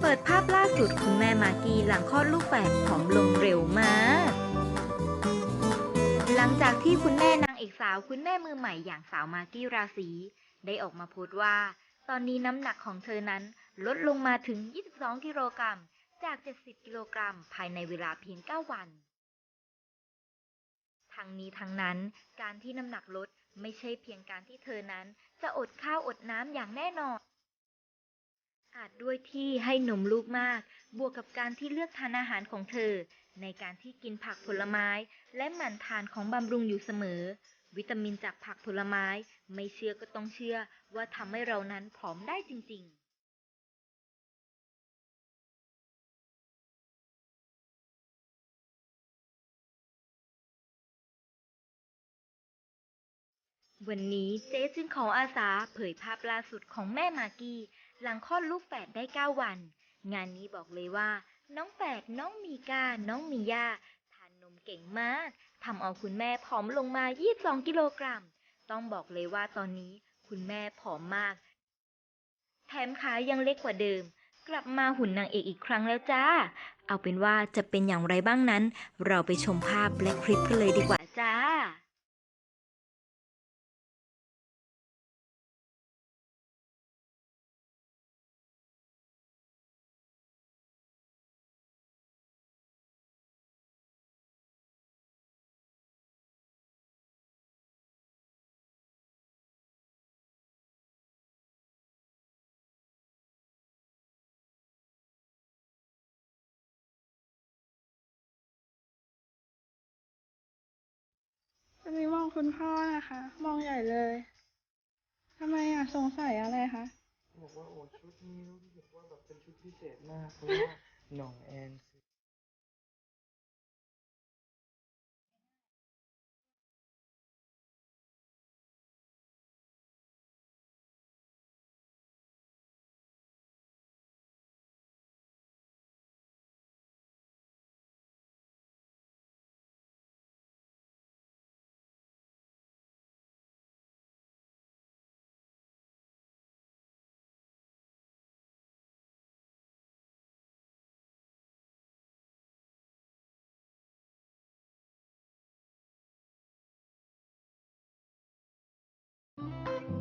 เปิดภาพล่าสุดคุณแม่มากกี้หลังคลอดลูกแฝดผอมลงเร็วมาก หลังจากที่คุณแม่นางเอกสาวคุณแม่มือใหม่อย่างสาวมากกี้ราศีได้ออกมาโพสต์ว่า ตอนนี้น้ำหนักของเธอนั้นลดลงมาถึง 22 กิโลกรัม จาก 70 กิโลกรัม ภายในเวลาเพียง 9 วัน ทั้งนี้ทั้งนั้นการที่น้ำหนักลดไม่ใช่เพียงการที่เธอนั้น จะอดข้าวอดน้ำอย่างแน่นอน อาจด้วยที่ให้นมลูกมาก บวกกับการที่เลือกทานอาหารของเธอ ในการที่กินผักผลไม้ และหมั่นทานของบำรุงอยู่เสมอ วิตามินจากผักผลไม้ ไม่เชื่อก็ต้องเชื่อว่าทำให้เรานั้นผอมได้จริง ๆวันนี้เจ๊จึงขออาสาเผยภาพล่าสุดของแม่มากี้ หลังคลอดลูกแฝดได้ 9 วัน งานนี้บอกเลยว่า น้องแฝดน้องมีกา น้องมียาทานนมเก่งมากทำเอาคุณแม่ผอมลงมา 22 กิโลกรัม ต้องบอกเลยว่าตอนนี้คุณแม่ผอมมาก แถมขายังเล็กกว่าเดิม กลับมาหุ่นนางเอกอีกครั้งแล้วจ้า เอาเป็นว่าจะเป็นอย่างไรบ้างนั้น เราไปชมภาพและคลิปกันเลยดีกว่า จ้าจะมีมองคุณพ่อนะคะ มองใหญ่เลยทำไมอะสงสัยอะไรคะบอกว่าโอ้ชุดนี้รู้สึกว่าแบบเป็นชุดพิเศษมากเพราะว่าหน่องแอนคือ